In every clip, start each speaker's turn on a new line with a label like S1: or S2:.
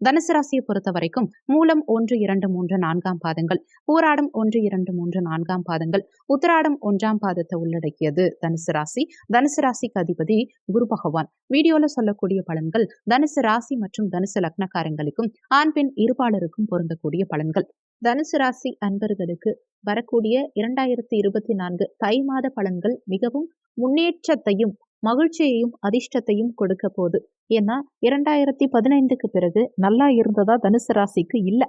S1: தனுசு ராசியை பொறுத்த வரைக்கும் மூலம் ஒன்று இரண்டு மூன்று நான்காம் பாதங்கள் பூராடம் ஒன்று இரண்டு மூன்று நான்காம் பாதங்கள் உத்தராடம் ஒன்றாம் பாதத்தை உள்ளடக்கியது தனுசு ராசி. தனுசு ராசிக்கு அதிபதி குரு பகவான். வீடியோல சொல்லக்கூடிய பலன்கள் தனுசு ராசி மற்றும் தனுசு லக்னக்காரங்களுக்கும் ஆண் பெண் இருபாலருக்கும் பொருந்தக்கூடிய பலன்கள். தனுசு ராசி அன்பர்களுக்கு வரக்கூடிய இரண்டாயிரத்தி இருபத்தி நான்கு தை மாத பலன்கள் மிகவும் முன்னேற்றத்தையும் மகிழ்ச்சியையும் அதிர்ஷ்டத்தையும் கொடுக்க போகுது. ஏன்னா இரண்டாயிரத்தி பதினைந்துக்கு பிறகு நல்லா இருந்ததா தனுசு ராசிக்கு இல்லை.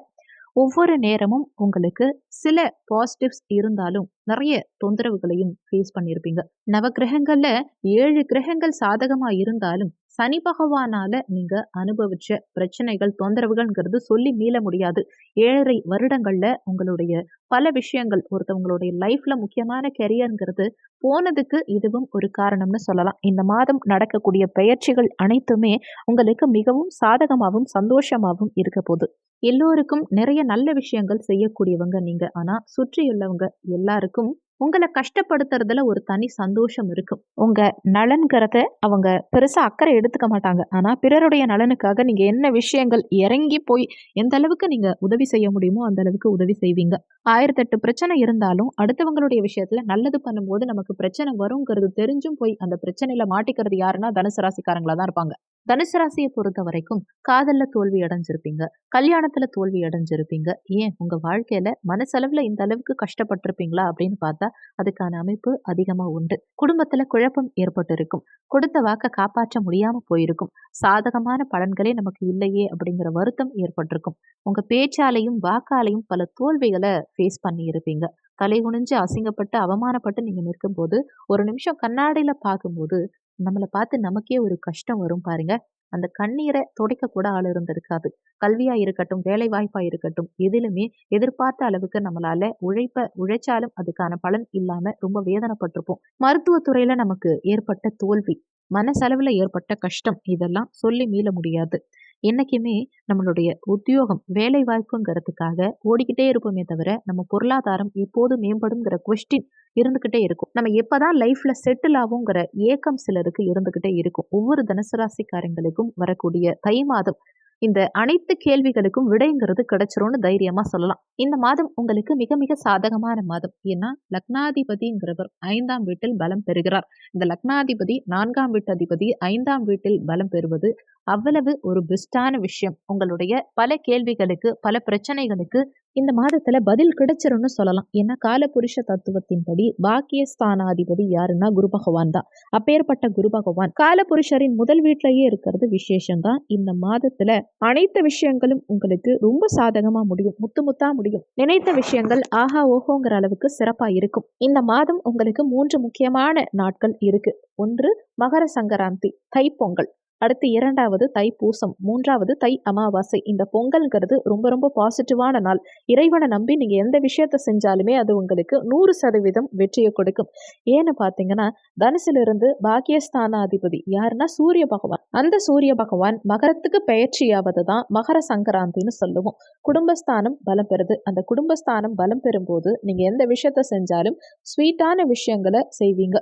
S1: ஒவ்வொரு நேரமும் உங்களுக்கு சில பாசிட்டிவ்ஸ் இருந்தாலும் நிறைய தொந்தரவுகளையும் ஃபேஸ் பண்ணியிருப்பீங்க நவ கிரகங்கள்ல ஏழு கிரகங்கள் சாதகமா இருந்தாலும் சனி பகவானால நீங்க அனுபவிச்ச பிரச்சனைகள் தொந்தரவுகள்ங்கிறது சொல்லி மீள முடியாது. ஏழரை வருடங்கள்ல உங்களுடைய பல விஷயங்கள் ஒருத்தவங்களுடைய லைஃப்ல முக்கியமான கெரியர்ங்கிறது போனதுக்கு இதுவும் ஒரு காரணம்னு சொல்லலாம். இந்த மாதம் நடக்கக்கூடிய பயிற்சிகள் அனைத்துமே உங்களுக்கு மிகவும் சாதகமாகவும் சந்தோஷமாகவும் இருக்க போகுது. எல்லோருக்கும் நிறைய நல்ல விஷயங்கள் செய்யக்கூடியவங்க நீங்க. ஆனா சுற்றியுள்ளவங்க எல்லாருக்கும் உங்களை கஷ்டப்படுத்துறதுல ஒரு தனி சந்தோஷம் இருக்கும் உங்க நலன்கிறத அவங்க பெருசா அக்கறை எடுத்துக்க மாட்டாங்க. ஆனா பிறருடைய நலனுக்காக நீங்க என்ன விஷயங்கள் இறங்கி போய் எந்த அளவுக்கு நீங்க உதவி செய்ய முடியுமோ அந்த அளவுக்கு உதவி செய்வீங்க. ஆயிரத்தெட்டு பிரச்சனை இருந்தாலும் அடுத்தவங்களுடைய விஷயத்துல நல்லது பண்ணும்போது நமக்கு பிரச்சனை வருங்கிறது தெரிஞ்சும் போய் அந்த பிரச்சனையில மாட்டிக்கிறது யாருன்னா தனுசு ராசிக்காரங்களா தான் இருப்பாங்க. தனுசு ராசியை பொறுத்த வரைக்கும் காதல்ல தோல்வி அடைஞ்சிருப்பீங்க. கல்யாணத்துல தோல்வி அடைஞ்சிருப்பீங்க. ஏன்? உங்க வாழ்க்கையில மனசளவுல இந்த அளவுக்கு கஷ்டப்பட்டிருப்பீங்களா? அப்படின்னு பார்த்தா அதுக்கான அமைப்பு அதிகமா உண்டு. குடும்பத்துல குழப்பம் ஏற்பட்டு இருக்கும் கொடுத்த வாக்க காப்பாற்ற முடியாம போயிருக்கும். சாதகமான பலன்களே நமக்கு இல்லையே அப்படிங்கிற வருத்தம் ஏற்பட்டிருக்கும். உங்க பேச்சாலையும் வாக்காலையும் பல தோல்விகளை ஃபேஸ் பண்ணி இருப்பீங்க தலை குனிஞ்சு அசிங்கப்பட்டு அவமானப்பட்டு நீங்க நிற்கும் போது ஒரு நிமிஷம் கண்ணாடியில பார்க்கும்போது நம்மளை பார்த்து நமக்கே ஒரு கஷ்டம் வரும் பாருங்க. அந்த கண்ணீரை துடைக்க கூட ஆள் இருந்திருக்காது. கல்வியா இருக்கட்டும் வேலை வாய்ப்பா இருக்கட்டும் எதிலுமே எதிர்பார்த்த அளவுக்கு நம்மளால உழைப்ப உழைச்சாலும் அதுக்கான பலன் இல்லாம ரொம்ப வேதனைப்பட்டிருப்போம். மருத்துவத்துறையில நமக்கு ஏற்பட்ட தோல்வி மனசளவுல ஏற்பட்ட கஷ்டம் இதெல்லாம் சொல்லி மீள முடியாது. என்னைக்குமே நம்மளுடைய உத்தியோகம் வேலை வாய்ப்புங்கிறதுக்காக ஓடிக்கிட்டே இருப்போமே தவிர நம்ம பொருளாதாரம் எப்போது மேம்படுங்கிற கொஸ்டின் இருந்துக்கிட்டே இருக்கும். நம்ம எப்போதான் லைஃப்ல செட்டில் ஆகுங்கிற ஏக்கம் சிலருக்கு இருந்துக்கிட்டே இருக்கும். ஒவ்வொரு தனுசு ராசிக்காரங்களுக்கும் வரக்கூடிய தை மாதம் இந்த அனைத்து கேள்விகளுக்கும் விடைங்கிறது கிடைச்சிரும்னு தைரியமா சொல்லலாம். இந்த மாதம் உங்களுக்கு மிக மிக சாதகமான மாதம். ஏன்னா லக்னாதிபதிங்கிறவர் ஐந்தாம் வீட்டில் பலம் பெறுகிறார். இந்த லக்னாதிபதி நான்காம் வீட்டு அதிபதி ஐந்தாம் வீட்டில் பலம் பெறுவது அவ்வளவு ஒரு பெஸ்டான விஷயம். உங்களுடைய பல கேள்விகளுக்கு பல பிரச்சனைகளுக்கு இந்த மாதத்துல பதில் கிடைச்சிரும்னு சொல்லலாம். ஏன்னா காலபுருஷ தத்துவத்தின்படி பாக்கியஸ்தானாதிபதி யாருன்னா குரு பகவான் தான். அப்பேற்பட்ட குரு பகவான். காலபுருஷரின் முதல் வீட்டிலேயே இருக்கிறது விசேஷம்தான் இந்த மாதத்துல அனைத்து விஷயங்களும் உங்களுக்கு ரொம்ப சாதகமா முடியும். முத்து முத்தா முடியும். நினைத்த விஷயங்கள் ஆஹா ஓஹோங்கிற அளவுக்கு சிறப்பா இருக்கும். இந்த மாதம் உங்களுக்கு மூன்று முக்கியமான நாட்கள் இருக்கு. ஒன்று மகர சங்கராந்தி. தைப்பொங்கல். அடுத்து இரண்டாவது தை பூசம் மூன்றாவது தை அமாவாசை. இந்த பொங்கல்ங்கிறது ரொம்ப ரொம்ப பாசிட்டிவான நாள். இறைவனை நம்பி நீங்கள் எந்த விஷயத்த செஞ்சாலுமே அது உங்களுக்கு நூறு சதவீதம் வெற்றியை கொடுக்கும். ஏன்னு பார்த்தீங்கன்னா தனுசிலிருந்து பாக்கியஸ்தானாதிபதி யாருன்னா சூரிய பகவான். அந்த சூரிய பகவான் மகரத்துக்கு பெயர்ச்சியாவது தான் மகர சங்கராந்தின்னு சொல்லுவோம். குடும்பஸ்தானம் பலம் பெறுது. அந்த குடும்பஸ்தானம் பலம் பெறும்போது நீங்கள் எந்த விஷயத்த செஞ்சாலும் ஸ்வீட்டான விஷயங்களை செய்வீங்க.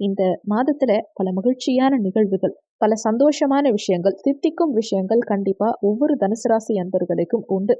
S1: இந்த மாதத்தில் பல மகிழ்ச்சியான நிகழ்வுகள். பல சந்தோஷமான விஷயங்கள் தித்திக்கும் விஷயங்கள் கண்டிப்பா ஒவ்வொரு தனுசு ராசி அன்பர்களுக்கும் உண்டு.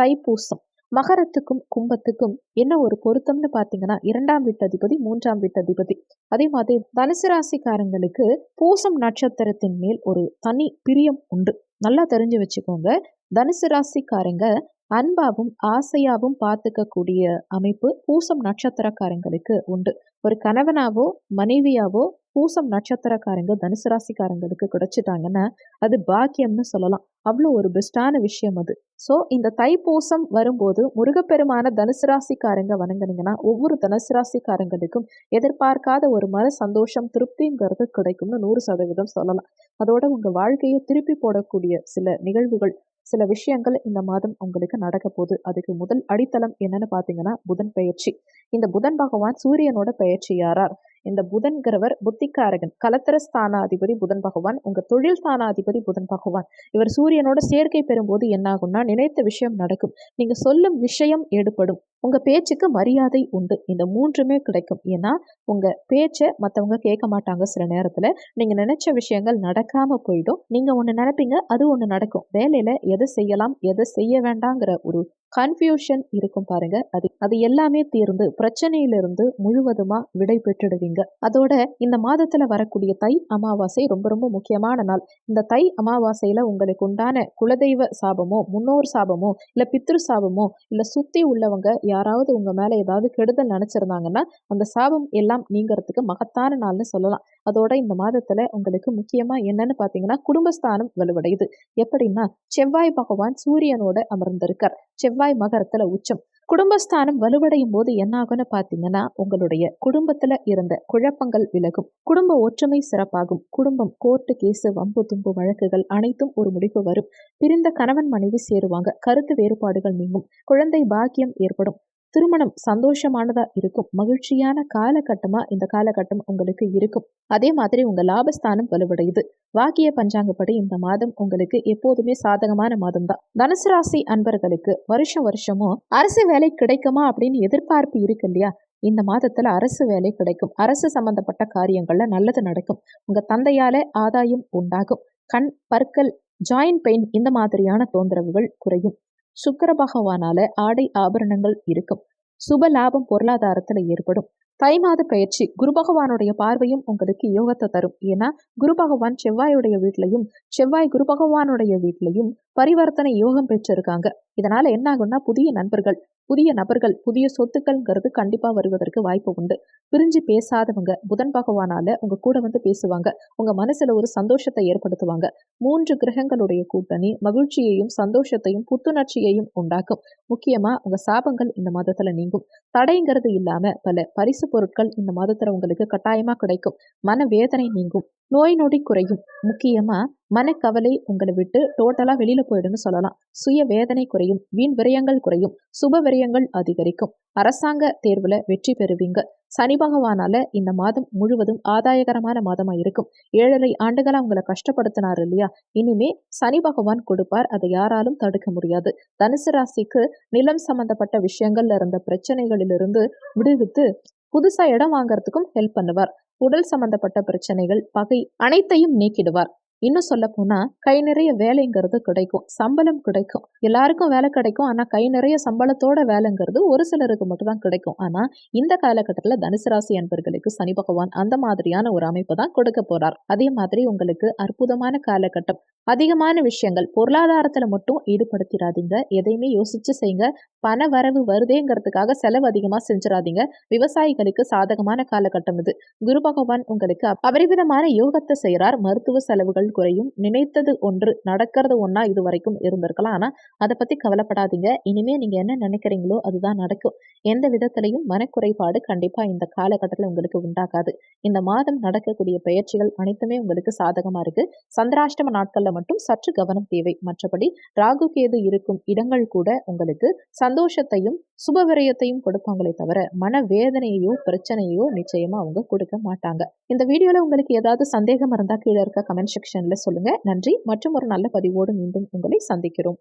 S1: தைப்பூசம் மகரத்துக்கும் கும்பத்துக்கும் என்ன ஒரு பொருத்தம்னு பார்த்தீங்கன்னா இரண்டாம் வீட்டு அதிபதி மூன்றாம் வீட்டு அதிபதி. அதே மாதிரி தனுசு ராசிக்காரங்களுக்கு பூசம் நட்சத்திரத்தின் மேல் ஒரு தனி பிரியம் உண்டு. நல்லா தெரிஞ்சு வச்சுக்கோங்க தனுசு ராசிக்காரங்க அன்பாவும் ஆசையாவும் பார்த்துக்கக்கூடிய அமைப்பு பூசம் நட்சத்திரக்காரங்களுக்கு உண்டு. ஒரு கணவனாவோ மனைவியாவோ பூசம் நட்சத்திரக்காரங்க தனுசு ராசிக்காரங்களுக்கு கிடைச்சிட்டாங்கன்னா அது பாக்கியம்னு சொல்லலாம். அவ்வளோ ஒரு பெஸ்டான விஷயம் அது. ஸோ இந்த தைப்பூசம் வரும்போது முருகப்பெருமான தனுசு ராசிக்காரங்க வணங்குனீங்கன்னா ஒவ்வொரு தனுசு ராசிக்காரங்களுக்கும் எதிர்பார்க்காத ஒரு மன சந்தோஷம் திருப்திங்கிறது கிடைக்கும்னு நூறு சதவீதம் சொல்லலாம். அதோட உங்கள் வாழ்க்கையை திருப்பி போடக்கூடிய சில நிகழ்வுகள்
S2: சில விஷயங்கள் இந்த மாதம் உங்களுக்கு நடக்க போகுது. அதுக்கு முதல் அடித்தளம் என்னன்னு பார்த்தீங்கன்னா புதன் பெயர்ச்சி. இந்த புதன் பகவான் சூரியனோட பெயர்ச்சி யாரார் இந்த புதன்கிறவர் புத்திக்காரகன். கலத்தர ஸ்தானாதிபதி புதன் பகவான். உங்க தொழில் ஸ்தானாதிபதி புதன் பகவான். இவர் சூரியனோட சேர்க்கை பெறும்போது என்னாகும்னா நினைத்த விஷயம் நடக்கும். நீங்க சொல்லும் விஷயம் எடுபடும். உங்க பேச்சுக்கு மரியாதை உண்டு. இந்த மூன்றுமே கிடைக்கும். ஏன்னா உங்க பேச்சை மற்றவங்க கேட்க மாட்டாங்க சில நேரத்தில். நீங்க நினைச்ச விஷயங்கள் நடக்காம போயிடும். நீங்க ஒன்று நினைப்பீங்க அது ஒன்று நடக்கும். வேலையில எதை செய்யலாம் எதை செய்ய வேண்டாங்கிற ஒரு கன்ஃபியூஷன் இருக்கும் பாருங்க. அது அது எல்லாமே தீர்ந்து பிரச்சனையிலிருந்து முழுவதுமா விடை பெற்றுடுவீங்க. அதோட இந்த மாதத்துல வரக்கூடிய தை அமாவாசை ரொம்ப ரொம்ப முக்கியமான நாள். இந்த தை அமாவாசையில உங்களுக்கு உண்டான குலதெய்வ சாபமோ முன்னோர் சாபமோ இல்ல பித்ரு சாபமோ இல்ல சுத்தி உள்ளவங்க யாராவது உங்க மேல ஏதாவது கெடுதல் நினைச்சிருந்தாங்கன்னா அந்த சாபம் எல்லாம் நீங்கிறதுக்கு மகத்தான நாள்னு சொல்லலாம். அதோட இந்த மாதத்துல உங்களுக்கு முக்கியமா என்னன்னு பாத்தீங்கன்னா குடும்பஸ்தானம் வலுவடையுது. எப்படின்னா செவ்வாய் பகவான் சூரியனோட அமர்ந்திருக்கார். செவ்வாய் மகரத்துல உச்சம். குடும்பஸ்தானம் வலுவடையும் போது என்ன ஆகும்னு உங்களுடைய குடும்பத்துல இருந்த குழப்பங்கள் விலகும். குடும்ப ஒற்றுமை சிறப்பாகும். குடும்பம் கோர்ட்டு கேசு வம்பு தும்பு வழக்குகள் அனைத்தும் ஒரு முடிவு வரும். பிரிந்த கணவன் மனைவி சேருவாங்க. கருத்து வேறுபாடுகள் நீங்கும். குழந்தை பாக்கியம் ஏற்படும். திருமணம் சந்தோஷமானதா இருக்கும். மகிழ்ச்சியான காலகட்டமா இந்த காலகட்டம் உங்களுக்கு இருக்கும். அதே மாதிரி உங்க லாபஸ்தானம் வலுவடையுது. வாக்கிய பஞ்சாங்கப்படி இந்த மாதம் உங்களுக்கு எப்போதுமே சாதகமான மாதம் தான் தனுசு ராசி அன்பர்களுக்கு வருஷம் வருஷமும் அரசு வேலை கிடைக்குமா அப்படின்னு எதிர்பார்ப்பு இருக்கு இல்லையா? இந்த மாதத்துல அரசு வேலை கிடைக்கும். அரசு சம்பந்தப்பட்ட காரியங்கள்ல நல்லது நடக்கும். உங்க தந்தையால ஆதாயம் உண்டாகும். கண் பற்கள் ஜாயின் பெயின் இந்த மாதிரியான தொந்தரவுகள் குறையும். சுக்கர பகவானால ஆடை ஆபரணங்கள் இருக்கும். சுப லாபம் பொருளாதாரத்துல ஏற்படும். தை மாத பயிற்சி குரு பகவானுடைய பார்வையும் உங்களுக்கு யோகத்தை தரும். ஏன்னா குரு பகவான் செவ்வாயுடைய வீட்லையும் செவ்வாய் குரு பகவானுடைய வீட்லையும் பரிவர்த்தனை யோகம் பெற்றிருக்காங்க. இதனால என்ன ஆகும்னா புதிய நண்பர்கள் புதிய நபர்கள் புதிய சொத்துக்கள்ங்கிறது கண்டிப்பா வருவதற்கு வாய்ப்பு உண்டு. பிரிஞ்சு பேசாதவங்க புதன் பகவானால உங்க கூட வந்து பேசுவாங்க. உங்க மனசுல ஒரு சந்தோஷத்தை ஏற்படுத்துவாங்க. மூன்று கிரகங்களுடைய கூட்டணி மகிழ்ச்சியையும் சந்தோஷத்தையும் புத்துணர்ச்சியையும் உண்டாக்கும். முக்கியமா உங்க சாபங்கள் இந்த மாதத்துல நீங்கும். தடைங்கிறது இல்லாம பல பரிசு பொருட்கள் இந்த மாதத்துல உங்களுக்கு கட்டாயமா கிடைக்கும். மன வேதனை நீங்கும். நோய் நொடி குறையும். முக்கியமா மனக்கவலை உங்களை விட்டு டோட்டலா வெளியில போயிடுன்னு சொல்லலாம். சுய வேதனை குறையும் வீண் விரயங்கள் குறையும் சுப விரயங்கள் அதிகரிக்கும். அரசாங்க தேர்வுல வெற்றி பெறுவீங்க. சனி பகவானால இந்த மாதம் முழுவதும் ஆதாயகரமான மாதமா இருக்கும். ஏழரை ஆண்டுகளா உங்களை கஷ்டப்படுத்தினார் இல்லையா? இனிமே சனி பகவான் கொடுப்பார். அதை யாராலும் தடுக்க முடியாது. தனுசு ராசிக்கு நிலம் சம்பந்தப்பட்ட விஷயங்கள்ல இருந்த பிரச்சனைகளிலிருந்து விடுவித்து புதுசா இடம் வாங்கறதுக்கும் ஹெல்ப் பண்ணுவார். உடல் சம்பந்தப்பட்ட பிரச்சனைகள் பகை அனைத்தையும் நீக்கிடுவார். இன்னும் சொல்ல போனா கை நிறைய வேலைங்கிறது கிடைக்கும். சம்பளம் கிடைக்கும். எல்லாருக்கும் வேலை கிடைக்கும். ஆனா கை நிறைய சம்பளத்தோட வேலைங்கிறது ஒரு சிலருக்கு மட்டும்தான் கிடைக்கும். ஆனா இந்த காலகட்டத்தில் தனுசு ராசி அன்பர்களுக்கு சனி பகவான் அந்த மாதிரியான ஒரு அமைப்பு தான் கொடுக்க போறார். அதே மாதிரி உங்களுக்கு அற்புதமான காலகட்டம். அதிகமான விஷயங்கள். பொருளாதாரத்துல மட்டும் ஈடுபடுத்திடாதீங்க எதையுமே யோசிச்சு செய்யுங்க பண வரவு வருதேங்கிறதுக்காக செலவு அதிகமா செஞ்சிடாதீங்க விவசாயிகளுக்கு சாதகமான காலகட்டம் இது. குரு பகவான் உங்களுக்கு அபரிவிதமான யோகத்தை செய்யறார் மருத்துவ செலவுகள் குறையும். நினைத்தது ஒன்று நடக்கிறது ஒன்றா இது வரைக்கும் இருந்திருக்கலாம். ஆனால் அதை பற்றி கவலைப்படாதீங்க. இனிமேல் நீங்கள் என்ன நினைக்கிறீங்களோ அதுதான் நடக்கும். எந்த விதத்திலையும் மனக்குறைபாடு கண்டிப்பாக இந்த காலகட்டத்தில் உங்களுக்கு உண்டாகாது. இந்த மாதம் நடக்கக்கூடிய பயிற்சிகள் அனைத்துமே உங்களுக்கு சாதகமாக இருக்குது சந்திராஷ்டம நாட்களில் மட்டும் சற்று கவனம் தேவை. மற்றபடி ராகு கேது இருக்கும் இடங்கள் கூட உங்களுக்கு சந்தோஷத்தையும் சுபவிரயத்தையும் கொடுப்பாங்களே தவிர மன வேதனையோ பிரச்சனையோ நிச்சயமாக அவங்க கொடுக்க மாட்டாங்க. இந்த வீடியோவில் உங்களுக்கு ஏதாவது சந்தேகம் இருந்தால் கீழே இருக்க கமெண்ட் செக்ஷன் செக்ஷனில் சொல்லுங்க. நன்றி. மற்றும் ஒரு நல்ல பதிவோடு மீண்டும் உங்களை சந்திக்கிறோம்.